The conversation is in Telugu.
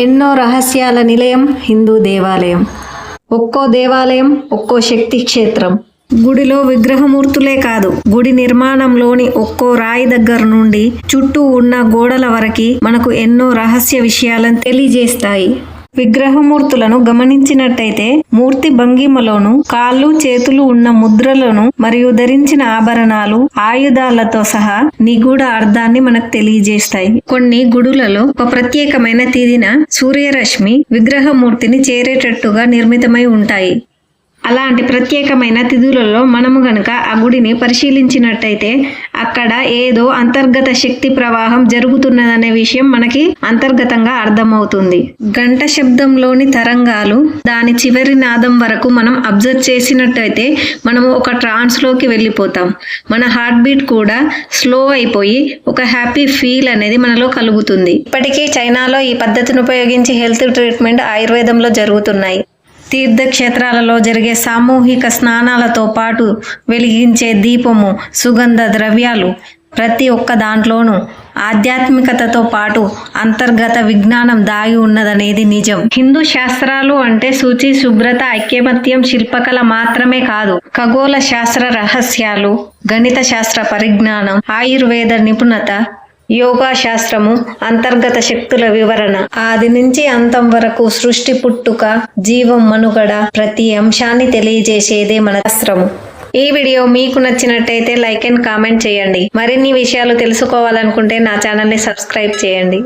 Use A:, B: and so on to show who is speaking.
A: ఎన్నో రహస్యాల నిలయం హిందూ దేవాలయం. ఒక్కో దేవాలయం ఒక్కో శక్తి క్షేత్రం. గుడిలో విగ్రహమూర్తులే కాదు గుడి నిర్మాణంలోని ఒక్కో రాయి దగ్గర నుండి చుట్టూ ఉన్న గోడల వరకు మనకు ఎన్నో రహస్య విషయాలను తెలియజేస్తాయి. విగ్రహమూర్తులను గమనించినట్టయితే మూర్తి భంగిమలోను కాళ్ళు చేతులు ఉన్న ముద్రలను మరియు ధరించిన ఆభరణాలు ఆయుధాలతో సహా నిగూఢ అర్థాన్ని మనకు తెలియజేస్తాయి. కొన్ని గుడులలో ఒక ప్రత్యేకమైన తిదిన సూర్యరశ్మి విగ్రహమూర్తిని చేరేటట్టుగా నిర్మితమై ఉంటాయి. అలాంటి ప్రత్యేకమైన తిథులలో మనము గనుక ఆ గుడిని పరిశీలించినట్టయితే అక్కడ ఏదో అంతర్గత శక్తి ప్రవాహం జరుగుతున్నదనే విషయం మనకి అంతర్గతంగా అర్థమవుతుంది. గంట శబ్దంలోని తరంగాలు దాని చివరి నాదం వరకు మనం అబ్జర్వ్ చేసినట్టయితే మనము ఒక ట్రాన్స్లోకి వెళ్ళిపోతాం. మన హార్ట్ బీట్ కూడా స్లో అయిపోయి ఒక హ్యాపీ ఫీల్ అనేది మనలో కలుగుతుంది. ఇప్పటికీ చైనాలో ఈ పద్ధతిని ఉపయోగించి హెల్త్ ట్రీట్మెంట్ ఆయుర్వేదంలో జరుగుతున్నాయి. తీర్థక్షేత్రాలలో జరిగే సామూహిక స్నానాలతో పాటు వెలిగించే దీపము సుగంధ ద్రవ్యాలు ప్రతి ఒక్క దాంట్లోనూ ఆధ్యాత్మికతతో పాటు అంతర్గత విజ్ఞానం దాగి ఉన్నదనేది నిజం. హిందూ శాస్త్రాలు అంటే శుచి శుభ్రత ఐక్యమత్యం శిల్పకళ మాత్రమే కాదు. ఖగోళ శాస్త్ర రహస్యాలు గణిత శాస్త్ర పరిజ్ఞానం ఆయుర్వేద నిపుణత యోగా శాస్త్రము అంతర్గత శక్తుల వివరణ. ఆది నుంచి అంతం వరకు సృష్టి పుట్టుక జీవం మనుగడ ప్రతి అంశాన్ని తెలియజేసేదే మన శాస్త్రము. ఈ వీడియో మీకు నచ్చినట్టయితే లైక్ అండ్ కామెంట్ చేయండి. మరిన్ని విషయాలు తెలుసుకోవాలనుకుంటే నా ఛానల్ని సబ్స్క్రైబ్ చేయండి.